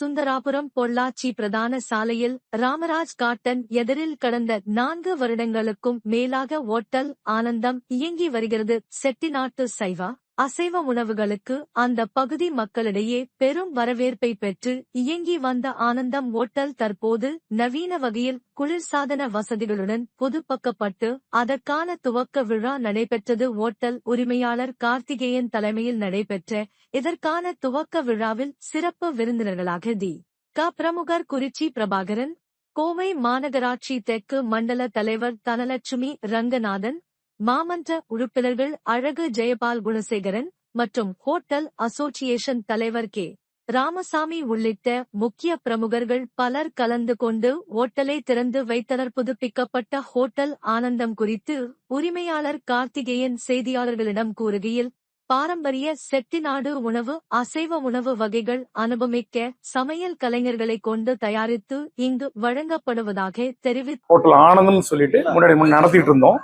சுந்தராபுரம் பொள்ளாச்சி பிரதான சாலையில் ராமராஜ் காட்டன் எதிரில் கடந்த நான்கு வருடங்களுக்கும் மேலாக ஓட்டல் ஆனந்தம் இயங்கி வருகிறது. செட்டிநாட்டு சைவா அசைவ உணவுகளுக்கு அந்த பகுதி மக்களிடையே பெரும் வரவேற்பை பெற்று இயங்கி வந்த ஆனந்தம் ஓட்டல் தற்போது நவீன வகையில் குளிர்சாதன வசதிகளுடன் புதுப்பக்கப்பட்டு அதற்கான துவக்க விழா நடைபெற்றது. ஓட்டல் உரிமையாளர் கார்த்திகேயன் தலைமையில் நடைபெற்ற இதற்கான துவக்க விழாவில் சிறப்பு விருந்தினர்களாக தி. க. பிரமுகர் குறிச்சி பிரபாகரன் கோவை மாநகராட்சி தெற்கு மண்டல தலைவர் தனலட்சுமி ரங்கநாதன் மாமன்ற உறுப்பினர்கள் அழகு ஜெயபால் குணசேகரன் மற்றும் ஹோட்டல் அசோசியேஷன் தலைவர் கே. ராமசாமி உள்ளிட்ட முக்கிய பிரமுகர்கள் பலர் கலந்து கொண்டு ஓட்டலை திறந்து வைத்தனர். புதுப்பிக்கப்பட்ட ஹோட்டல் ஆனந்தம் குறித்து உரிமையாளர் கார்த்திகேயன் செய்தியாளர்களிடம் கூறுகையில் பாரம்பரிய செட்டிநாடு உணவு அசைவ உணவு வகைகள் அனுபமிக்க சமையல் கலைஞர்களை கொண்டு தயாரித்து இங்கு வழங்கப்படுவதாக தெரிவித்தார் ஹோட்டல் சொல்லிட்டு முன்னாடி நடத்திட்டு இருந்தோம்.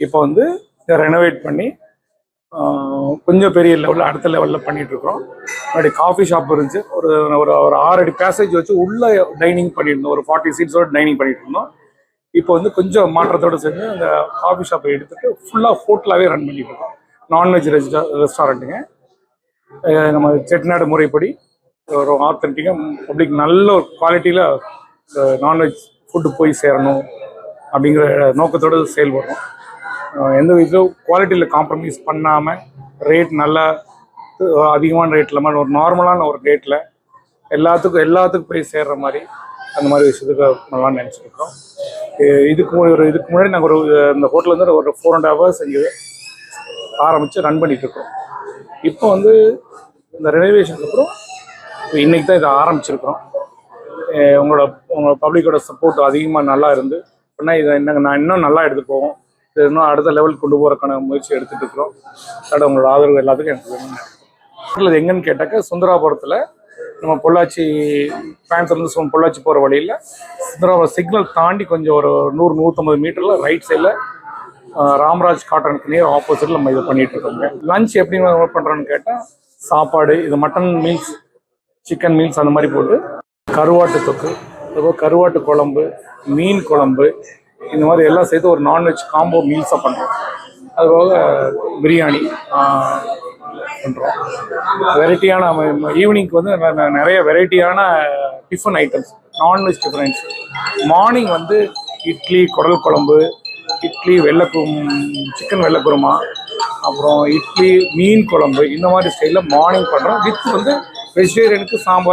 இப்போ வந்து இதை ரெனோவேட் பண்ணி கொஞ்சம் பெரிய லெவலில் அடுத்த லெவலில் பண்ணிட்டு முன்னாடி காஃபி ஷாப் இருந்துச்சு. ஒரு ஒரு ஒரு ஆறு அடி பேசேஜ் வச்சு உள்ளே டைனிங் பண்ணியிருந்தோம். ஒரு ஃபார்ட்டி சீட்ஸோட டைனிங் பண்ணிட்டு இருந்தோம் இப்போ வந்து கொஞ்சம் மாற்றத்தோடு சேர்ந்து அந்த காஃபி ஷாப்பை எடுத்துட்டு ஃபுல்லாக ஹோட்டலாகவே ரன் பண்ணிட்டு இருக்கோம் நான்வெஜ் ரெஸ்டா ரெஸ்டாரண்ட்டுங்க நம்ம செட்டிநாடு முறைப்படி ஒரு ஆத்தன்டிக்காக பப்ளிக் நல்ல ஒரு குவாலிட்டியில் நான்வெஜ் ஃபுட்டு போய் சேரணும் அப்படிங்கிற நோக்கத்தோடு செயல்படுறோம். எந்த விதத்திலும் குவாலிட்டியில் காம்ப்ரமைஸ் பண்ணாமல் ரேட் நல்லா அதிகமான ரேட் இல்லாமல் ஒரு நார்மலான ஒரு ரேட்டில் எல்லாத்துக்கும் எல்லாத்துக்கும் போய் சேர்ற மாதிரி அந்த மாதிரி விஷயத்துக்கு பண்ணலாம்னு நினச்சிருக்கோம். இதுக்கு ஒரு இதுக்கு முன்னாடி நாங்கள் ஒரு இந்த ஹோட்டல் வந்து ஒரு ஃபோர் அண்ட் ஹவர்ஸ் இங்கே ஆரம்பித்து ரன் பண்ணிகிட்ருக்கோம் இப்போ வந்து இந்த ரெனோவேஷனுக்கு அப்புறம் இப்போ இன்னைக்கு தான் இதை ஆரம்பிச்சிருக்கிறோம். உங்களோட உங்களோட பப்ளிக்கோட சப்போர்ட் அதிகமாக நல்லா இருந்து அப்படின்னா இதை இன்னும் நான் இன்னும் நல்லா எடுத்து போவோம். இன்னும் அடுத்த லெவலுக்கு கொண்டு போகிறக்கான முயற்சி எடுத்துட்டு இருக்கிறோம். அதோட உங்களோட ஆதரவு எல்லாத்துக்கும் எனக்கு வேணும் ஹோட்டல் எங்கன்னு கேட்டாக்க சுந்தராபுரத்தில் நம்ம பொள்ளாச்சி பேன்ஸ்லேருந்து பொள்ளாச்சி போகிற வழியில் சுந்தராபுரம் சிக்னல் தாண்டி கொஞ்சம் ஒரு நூறு நூற்றம்பது மீட்டரில் ரைட் சைடில் ராமராஜ் காட்டனுக்கு நேர் ஆப்போசிட்டில் நம்ம இதை பண்ணிட்டு இருக்கோங்க. லஞ்ச் எப்படி ஒர்க் பண்ணுறோன்னு கேட்டால் சாப்பாடு இது மட்டன் மீல்ஸ் சிக்கன் மீல்ஸ் அந்த மாதிரி போட்டு கருவாட்டு தொக்கு அதுபோக கருவாட்டு குழம்பு மீன் குழம்பு இந்த மாதிரி எல்லாம் சேர்த்து ஒரு நான்வெஜ் காம்போ மீல்ஸாக பண்ணுறோம் அதுபோக பிரியாணி பண்ணுறோம் வெரைட்டியான ஈவினிங்க்கு வந்து நிறைய வெரைட்டியான tiffin items non veg tiffin morning வந்து இட்லி குடல் குழம்பு இட்லி வெள்ளை சிக்கன் வெள்ளை குருமா அப்புறம் இட்லி மீன் குழம்பு இந்த மாதிரி ஸ்டைலில் மார்னிங் பண்ணுறோம் வித் வந்து வெஜிடேரியனுக்கு சாம்பார்